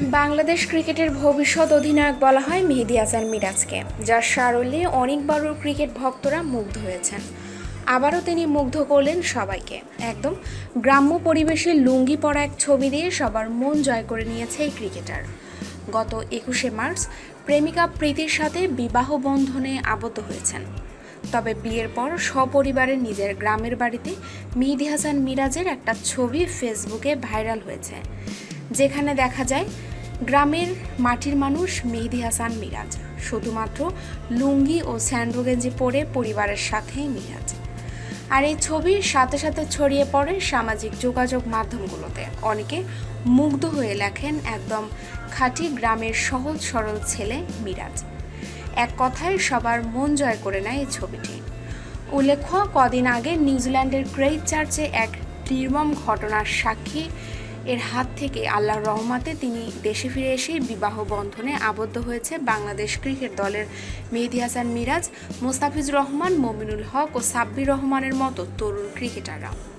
বাংলাদেশ ক্রিকেটের ভবিষ্যৎ অধিনায়ক বলা হয় মেহেদী হাসান মিরাজকে, যার সারল্যে অনেকবারও ক্রিকেট ভক্তরা মুগ্ধ হয়েছেন। আবারও তিনি মুগ্ধ করলেন সবাইকে। একদম গ্রাম্য পরিবেশে লুঙ্গি পরা এক ছবি দিয়ে সবার মন জয় করে নিয়েছে এই ক্রিকেটার। গত একুশে মার্চ প্রেমিকা প্রীতির সাথে বিবাহ বন্ধনে আবদ্ধ হয়েছেন। তবে বিয়ের পর সপরিবারে নিজের গ্রামের বাড়িতে মেহেদী হাসান মিরাজের একটা ছবি ফেসবুকে ভাইরাল হয়েছে। যেখানে দেখা যায় গ্রামের মাটির মানুষ মেহেদি হাসান মিরাজ। শুধুমাত্র লুঙ্গি ও স্যান্ডো গেঞ্জি পরে পরিবারের সাথেই মিরাজ। আর এই ছবির সাথে সাথে ছড়িয়ে পড়ে সামাজিক যোগাযোগ মাধ্যমগুলোতে। অনেকে মুগ্ধ হয়ে লেখেন একদম খাঁটি গ্রামের সহজ সরল ছেলে মিরাজ। এক কথায় সবার মন জয় করে নেয় এই ছবিটি। উল্লেখ্য, কদিন আগে নিউজিল্যান্ডের ক্রেইট চার্চে এক নির্মম ঘটনার সাক্ষী এর হাত থেকে আল্লাহর রহমাতে তিনি দেশে ফিরে এসেই বিবাহ বন্ধনে আবদ্ধ হয়েছে বাংলাদেশ ক্রিকেট দলের মেহেদি হাসান মিরাজ, মোস্তাফিজুর রহমান, মমিনুল হক ও সাব্বির রহমানের মতো তরুণ ক্রিকেটাররা।